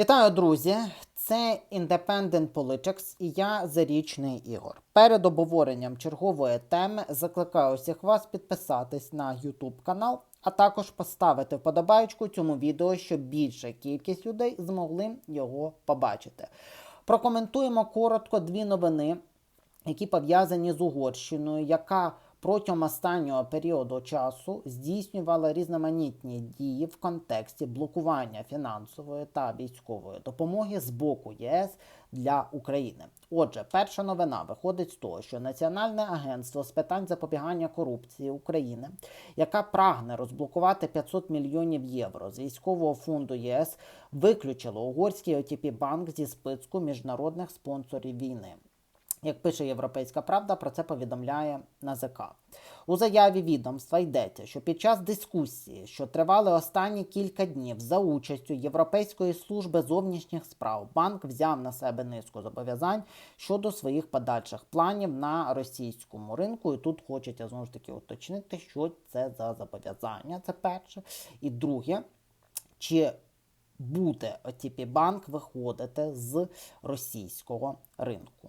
Вітаю, друзі! Це Independent Politics і я Зарічний Ігор. Перед обговоренням чергової теми закликаю всіх вас підписатись на YouTube канал, а також поставити вподобайку цьому відео, щоб більша кількість людей змогли його побачити. Прокоментуємо коротко дві новини, які пов'язані з Угорщиною, яка протягом останнього періоду часу здійснювала різноманітні дії в контексті блокування фінансової та військової допомоги з боку ЄС для України. Отже, перша новина виходить з того, що Національне агентство з питань запобігання корупції України, яка прагне розблокувати 500 мільйонів євро з військового фонду ЄС, виключило угорський OTP банк зі списку міжнародних спонсорів війни. Як пише Європейська Правда, про це повідомляє НАЗК. У заяві відомства йдеться, що під час дискусії, що тривали останні кілька днів за участю Європейської служби зовнішніх справ, банк взяв на себе низку зобов'язань щодо своїх подальших планів на російському ринку. І тут хочеться знову ж таки уточнити, що це за зобов'язання. Це перше. І друге, чи буде OTP банк виходити з російського ринку.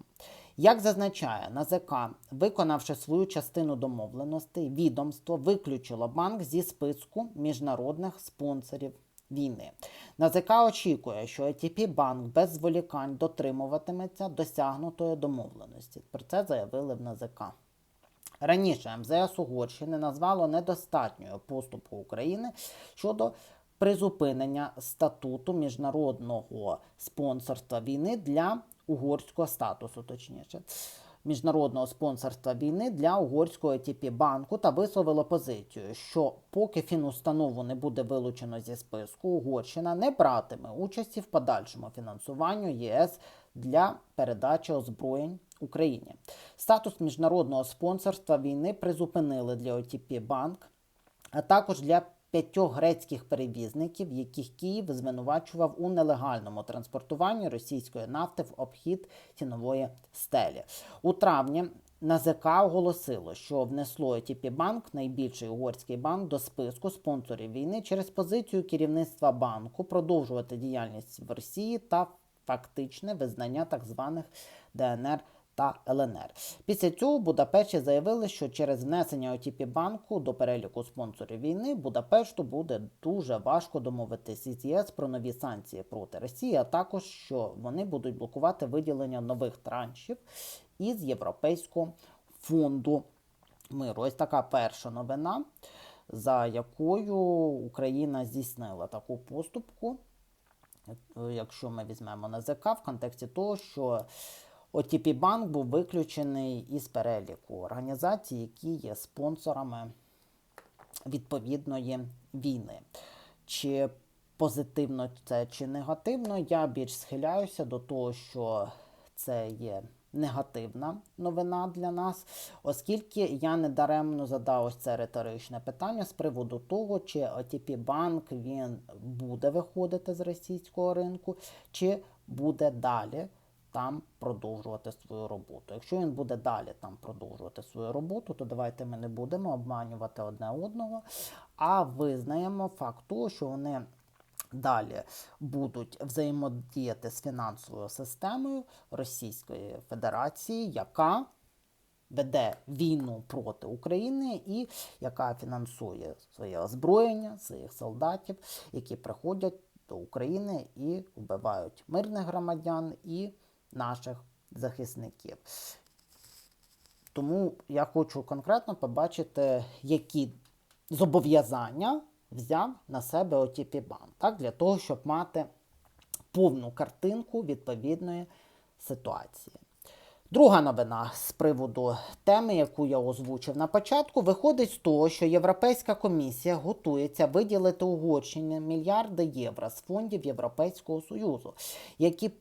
Як зазначає НАЗК, виконавши свою частину домовленостей, відомство виключило банк зі списку міжнародних спонсорів війни. НАЗК очікує, що ATP банк без зволікань дотримуватиметься досягнутої домовленості. Про це заявили в НАЗК. Раніше МЗС Угорщини назвало недостатньою поступу України щодо призупинення статуту міжнародного спонсорства війни для угорського статусу, точніше. Міжнародного спонсорства війни для угорського ТП банку та висловило позицію, що поки фінустанову не буде вилучено зі списку, Угорщина не братиме участі в подальшому фінансуванню ЄС для передачі озброєнь Україні. Статус міжнародного спонсорства війни призупинили для ОТП банк, а також для п'ятьох грецьких перевізників, яких Київ звинувачував у нелегальному транспортуванні російської нафти в обхід цінової стелі. У травні НАЗК оголосило, що внесло ТП банк, найбільший угорський банк, до списку спонсорів війни через позицію керівництва банку продовжувати діяльність в Росії та фактичне визнання так званих ДНР та ЛНР. Після цього Будапешті заявили, що через внесення ОТП банку до переліку спонсорів війни Будапешту буде дуже важко домовитися із ЄС про нові санкції проти Росії, а також що вони будуть блокувати виділення нових траншів із Європейського фонду миру. Ось така перша новина, за якою Україна здійснила таку поступку. Якщо ми візьмемо НАЗК в контексті того, що OTP банк був виключений із переліку організацій, які є спонсорами відповідної війни. Чи позитивно це чи негативно, я більш схиляюся до того, що це є негативна новина для нас, оскільки я недаремно задав ось це риторичне питання з приводу того, чи OTP банк він буде виходити з російського ринку, чи буде далі там продовжувати свою роботу. Якщо він буде далі там продовжувати свою роботу, то давайте ми не будемо обманювати одне одного, а визнаємо факт того, що вони далі будуть взаємодіяти з фінансовою системою Російської Федерації, яка веде війну проти України і яка фінансує своє озброєння, своїх солдатів, які приходять до України і вбивають мирних громадян і наших захисників. Тому я хочу конкретно побачити, які зобов'язання взяв на себе ОТП банк, так, для того, щоб мати повну картинку відповідної ситуації. Друга новина з приводу теми, яку я озвучив на початку, виходить з того, що Європейська комісія готується виділити Угорщині мільярди євро з фондів Європейського Союзу, які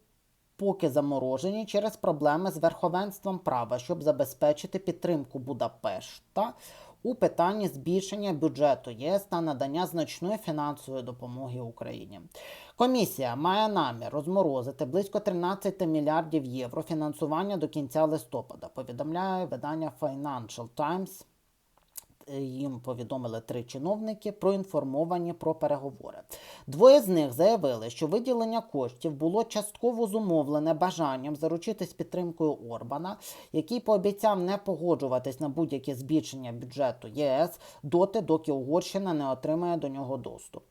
поки заморожені через проблеми з верховенством права, щоб забезпечити підтримку Будапешта у питанні збільшення бюджету ЄС та надання значної фінансової допомоги Україні. Комісія має намір розморозити близько 13 мільярдів євро фінансування до кінця листопада. Повідомляє видання Financial Times. Їм повідомили три чиновники, проінформовані про переговори. Двоє з них заявили, що виділення коштів було частково зумовлене бажанням заручитись підтримкою Орбана, який пообіцяв не погоджуватись на будь-яке збільшення бюджету ЄС доти, доки Угорщина не отримає до нього доступ.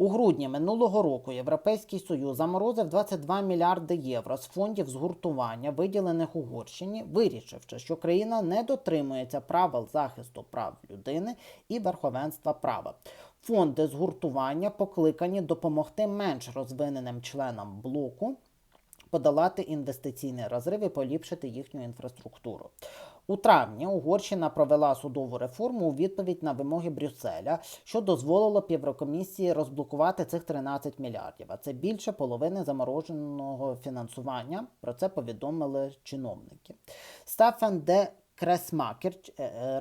У грудні минулого року Європейський Союз заморозив 22 мільярди євро з фондів згуртування, виділених Угорщині, вирішивши, що країна не дотримується правил захисту прав людини і верховенства права. Фонди згуртування покликані допомогти менш розвиненим членам блоку подолати інвестиційний розрив і поліпшити їхню інфраструктуру. У травні Угорщина провела судову реформу у відповідь на вимоги Брюсселя, що дозволило Єврокомісії розблокувати цих 13 мільярдів. А це більше половини замороженого фінансування. Про це повідомили чиновники. Стефан де Кресмакер, е, е,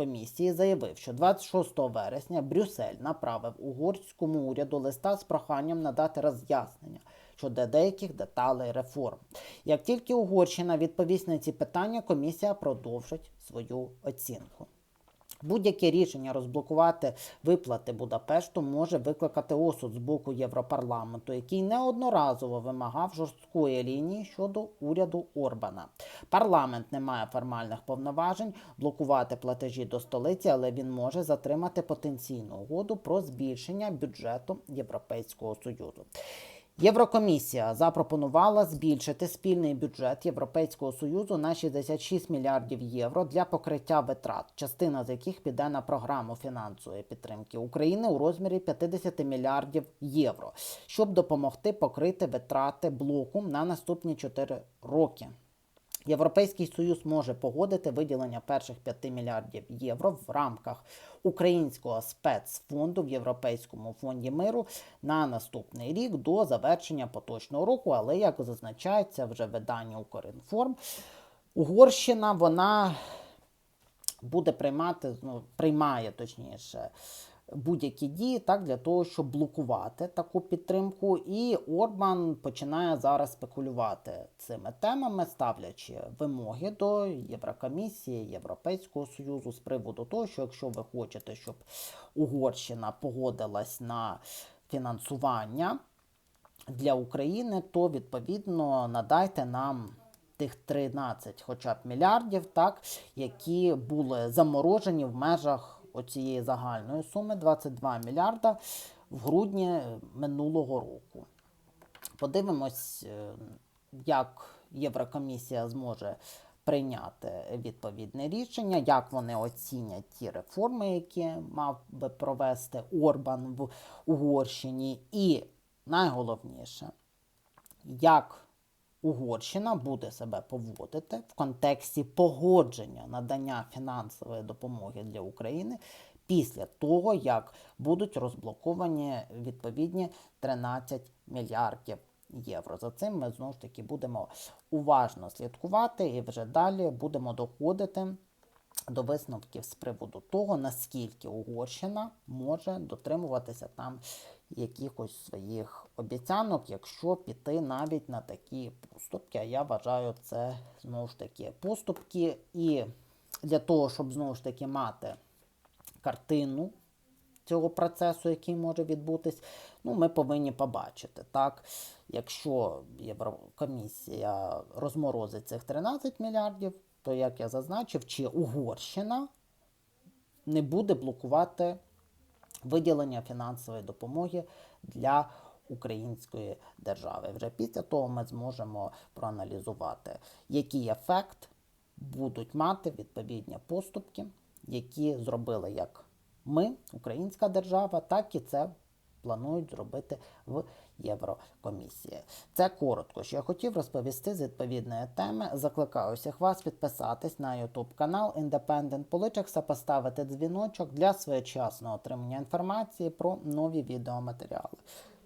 Єврокомісії, заявив, що 26 вересня Брюссель направив угорському уряду листа з проханням надати роз'яснення щодо деяких деталей реформ. Як тільки Угорщина відповість на ці питання, комісія продовжить свою оцінку. Будь-яке рішення розблокувати виплати Будапешту може викликати осуд з боку Європарламенту, який неодноразово вимагав жорсткої лінії щодо уряду Орбана. Парламент не має формальних повноважень блокувати платежі до столиці, але він може затримати потенційну угоду про збільшення бюджету Європейського союзу. Єврокомісія запропонувала збільшити спільний бюджет Європейського союзу на 66 мільярдів євро для покриття витрат, частина з яких піде на програму фінансової підтримки України у розмірі 50 мільярдів євро, щоб допомогти покрити витрати блоку на наступні 4 роки. Європейський союз може погодити виділення перших 5 мільярдів євро в рамках українського спецфонду в Європейському фонді миру на наступний рік до завершення поточного року. Але як зазначається вже в виданні Укрінформ, Угорщина вона буде приймати, ну, приймає точніше будь-які дії так для того, щоб блокувати таку підтримку. І Орбан починає зараз спекулювати цими темами, ставлячи вимоги до Єврокомісії, Європейського союзу з приводу того, що якщо ви хочете, щоб Угорщина погодилась на фінансування для України, то відповідно надайте нам. Тих 13 хоча б мільярдів, так, які були заморожені в межах оцієї загальної суми 22 мільярда в грудні минулого року. Подивимось, е, як Єврокомісія зможе прийняти відповідне рішення, як вони оцінять ті реформи, які мав би провести Орбан в Угорщині, і найголовніше, як Угорщина буде себе поводити в контексті погодження надання фінансової допомоги для України після того, як будуть розблоковані відповідні 13 мільярдів євро. За цим ми знову ж таки будемо уважно слідкувати і вже далі будемо доходити. До висновків з приводу того, наскільки Угорщина може дотримуватися там якихось своїх обіцянок, якщо піти навіть на такі поступки. А я вважаю, це знову ж таки поступки. І для того, щоб знову ж таки мати картину цього процесу, який може відбутись, ну, ми повинні побачити. так, Якщо Єврокомісія розморозить цих 13 мільярдів, то як я зазначив, чи Угорщина не буде блокувати виділення фінансової допомоги для української держави. Вже після того ми зможемо проаналізувати, який ефект будуть мати відповідні поступки, які зробили як ми, українська держава, так і це планують зробити в Єврокомісії. Це коротко, що я хотів розповісти з відповідної теми. Закликаю всіх вас підписатись на YouTube канал Independent Politics та поставити дзвіночок для своєчасного отримання інформації про нові відеоматеріали.